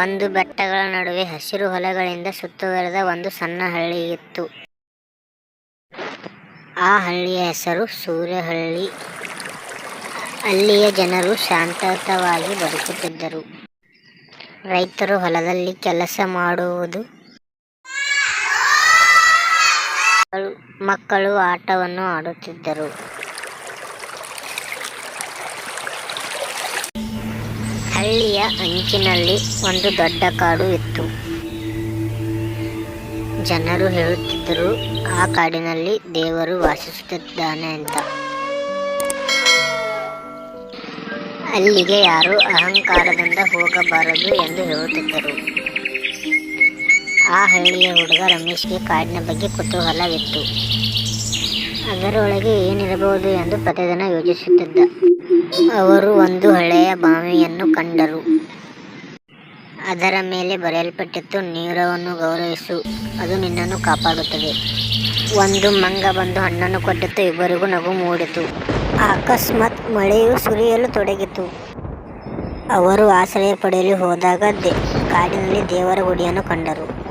ಒಂದು ಬೆಟ್ಟಗಳ ನಡುವೆ ಹಸಿರು ಹೊಲಗಳಿಂದ ಸುತ್ತುವರೆದ ಒಂದು ಸಣ್ಣ ಹಳ್ಳಿಯಿತ್ತು. ಆ ಹಳ್ಳಿಯ ಹೆಸರು ಸೂರ್ಯಹಳ್ಳಿ. ಅಲ್ಲಿಯ ಜನರು ಶಾಂತವಾಗಿ ಬದುಕುತ್ತಿದ್ದರು. ರೈತರು ಹೊಲದಲ್ಲಿ ಕೆಲಸ ಮಾಡುವುದು, ಮಕ್ಕಳು ಆಟವನ್ನು ಆಡುತ್ತಿದ್ದರು. ಹಳ್ಳಿಯ ಅಂಚಿನಲ್ಲಿ ಒಂದು ದೊಡ್ಡ ಕಾಡು ಇತ್ತು. ಜನರು ಹೇಳುತ್ತಿದ್ದರು, ಆ ಕಾಡಿನಲ್ಲಿ ದೇವರು ವಾಸಿಸುತ್ತಿದ್ದಾನೆ ಅಂತ. ಅಲ್ಲಿಗೆ ಯಾರು ಅಹಂಕಾರದಿಂದ ಹೋಗಬಾರದು ಎಂದು ಹೇಳುತ್ತಿದ್ದರು. ಆ ಹಳ್ಳಿಯ ಹುಡುಗ ರಮೇಶ್ಗೆ ಕಾಡಿನ ಬಗ್ಗೆ ಕುತೂಹಲವಿತ್ತು. ಅದರೊಳಗೆ ಏನಿರಬಹುದು ಎಂದು ಪ್ರತಿದಿನ ಯೋಚಿಸುತ್ತಿದ್ದ. ಅವರು ಒಂದು ಹಳೆಯ ಬಾವಿಯನ್ನು ಕಂಡರು. ಅದರ ಮೇಲೆ ಬರೆಯಲ್ಪಟ್ಟಿತ್ತು, ನೀರವನ್ನು ಗೌರವಿಸು, ಅದು ನಿನ್ನನ್ನು ಕಾಪಾಡುತ್ತದೆ. ಒಂದು ಮಂಗ ಬಂದು ಹಣ್ಣನ್ನು ಕೊಟ್ಟಿತ್ತು ಇಬ್ಬರಿಗೂ ನಗು ಮೂಡಿತು. ಅಕಸ್ಮಾತ್ ಮಳೆಯು ಸುರಿಯಲು ತೊಡಗಿತು. ಅವರು ಆಶ್ರಯ ಪಡೆಯಲು ಹೋದಾಗ ಕಾಡಿನಲ್ಲಿ ದೇವರ ಗುಡಿಯನ್ನು ಕಂಡರು.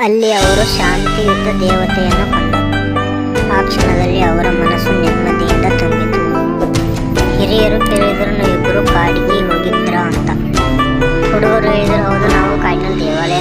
ಅಲ್ಲಿ ಅವರು ಶಾಂತಿಯುತ ದೇವತೆಯನ್ನು ಕಂಡರು. ಆ ಕ್ಷಣದಲ್ಲಿ ಅವರ ಮನಸ್ಸು ನೆಮ್ಮದಿಯಿಂದ ತುಂಬಿತು. ಹಿರಿಯರು ಕೇಳಿದರು ಇಬ್ಬರು ಕಾಡಿಗೆ ಹೋಗಿದ್ರ ಅಂತ. ಹುಡುಗರು ಹೇಳಿದ್ರು, ಹೌದು, ನಾವು ಕಾಡಿನ ದೇವಾಲಯ